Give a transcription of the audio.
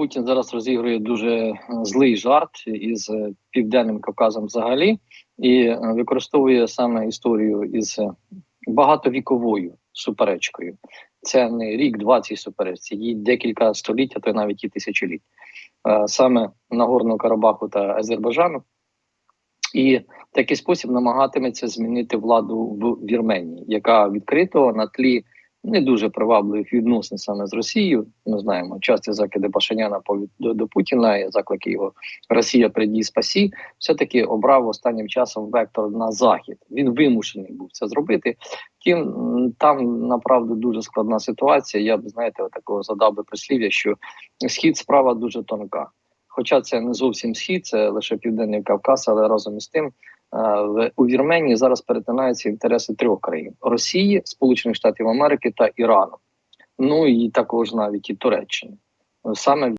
Путін зараз розігрує дуже е, злий жарт із е, південним Кавказом взагалі, і е, використовує саме історію із багатовіковою суперечкою. Це не рік, два цій суперечці, їй декілька століть, а то навіть і тисячоліть. Саме Нагорного Карабаху та Азербайджану. І в такий спосіб намагатиметься змінити владу в Вірменії, яка відкрито на тлі не дуже привабливих відносин саме з Росією. Ми знаємо часті закиди Пашиняна до, до Путіна і заклики його Росія прийді спасі. Все таки обрав останнім часом вектор на захід. Він вимушений був це зробити. Втім, там направду дуже складна ситуація. Я б знаєте, такого задав би прислів'я, що схід справа дуже тонка. Хоча це не зовсім схід, це лише південний Кавказ, але разом із тим. Е, в- У Вірменії зараз перетинаються інтереси трьох країн: Росії, Сполучених Штатів Америки та Ірану. Ну і також навіть і Туреччини. Саме